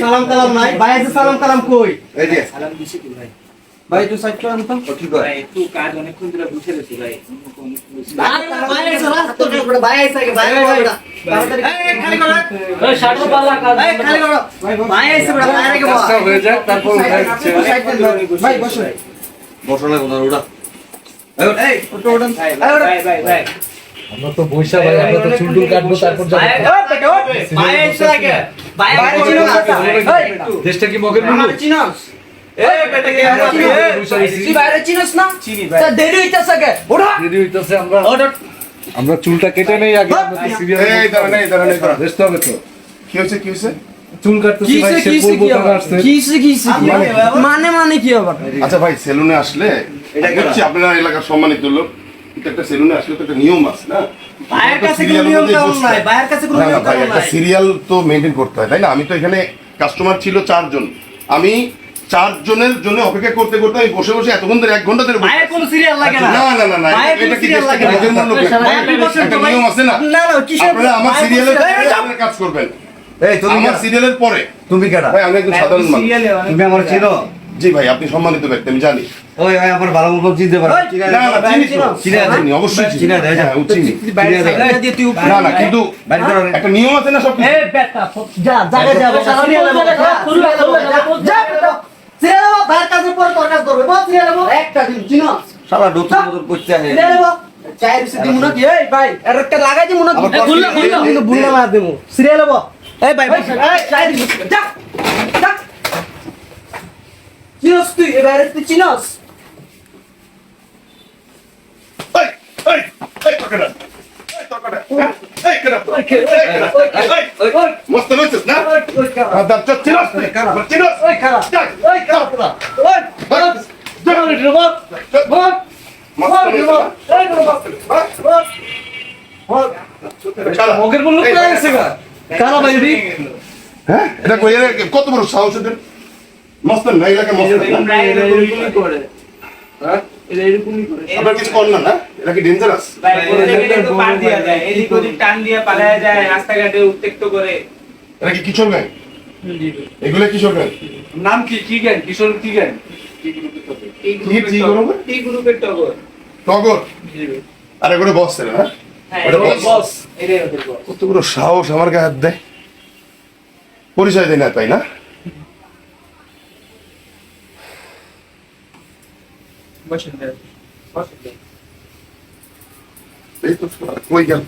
সালাম কালাম নাই। ভাই সালাম কালাম কই? এই যে, ভাই? তুই সাইড কর আনতো ঠিক আছে। ভাই ভাই ভাই পাল্লা কাজ এই খালি কর ভাই ভাই হয়ে ভাই ভাই ভাই ভাই আমরা তো বৈশা ভাই আমরা তো চুল কাটবো তারপর ভাই ভাই দেশটা কি মগের চিনোস আমরা চুলটা কেটে নেই আগে হবে কি হয়েছে, কি হয়েছে? চুল কাটতেছি ভাই সে পূর্ব আসছে। কিসে কিসে মানে মানে কি আবার? আচ্ছা ভাই সেলুনে আসলে হচ্ছে আপনারা এলাকার সম্মানিত লোক একটা সেলুনে আসলে তো একটা নিয়ম আছে না? ভাইয়ের কাছে কোনো সিরিয়াল নিয়ম কানুন নাই। কাছে কোনো না না নিয়ম ভাই কানুন একটা নাই। সিরিয়াল তো করতে হয় তাই না? আমি তো এখানে কাস্টমার ছিল চারজন। আমি চারজনের জন্য অপেক্ষা করতে করতে আমি বসে বসে এতক্ষণ ধরে এক ঘণ্টা ধরে কোনো সিরিয়াল লাগে না। না না না না এটা কি না। একটা নিয়ম আছে না? না না কিসের আপনারা আমার সিরিয়ালের। কাজ করবেন। এই তুমি আমার সিরিয়ালের পরে। তুমি কেডা? ভাই আমি একজন সাধারণ মানুষ। তুমি আমার চিনো? জি ভাই আপনি সম্মানিত ব্যক্তি আমি জানি। ওই ভাই আমার ভালো মতো চিনতে পারো। না না চিনি চিনি? চিনি অবশ্যই চিনি। হ্যাঁ, ও চিনি। বাইরে দিয়ে। তুই না না কিন্তু। একটা নিয়ম আছে না সব এই বেটা যা জায়গা যা সিরিয়াল যা। বেটা কাছে পরে তোর কাজ করবে বল সিরিয়াল একটা দিন চিনো শালা নতুন নতুন করতে আহে সিরিয়াল চাই রুসি দিমু না কি এই ভাই আর একটা লাগাই দিমু না আবার এই গুল্লা গুল্লা কিন্তু বুল্লা মার দিমু সিরিয়াল হব এই ভাই ভাই এই চাই রুসি যা যা চিনোস তুই এবারে তুই চিনোস এই, এই, এই, তরকারিটা। এই, তরকারিটা। এই, কেডা তো? এই, কেডা? এই, মস্ত লইছিস না? আর দাঁত চোখ চিনস নে? কারা ভাই রে হ্যাঁ? এটা কত বড় সাহস? মস্তান না, এলাকায় মস্তান না? হ্যাঁ? আপনার কিছু কর না, না? এরা কি dangerous? রাস্তাঘাটে উত্তেক্ত করে এরা কি কিশোর gang? এগুলো কিশোর gang? নাম কি? কি জ্ঞান কিশোর কি গ্রুপের টগর। টগর? আর এগুলো ছেলে, বড় সাহস আমার গায়ে হাত দেয়। পরিচয় দেয় না তাই না। এই তো কই গেল?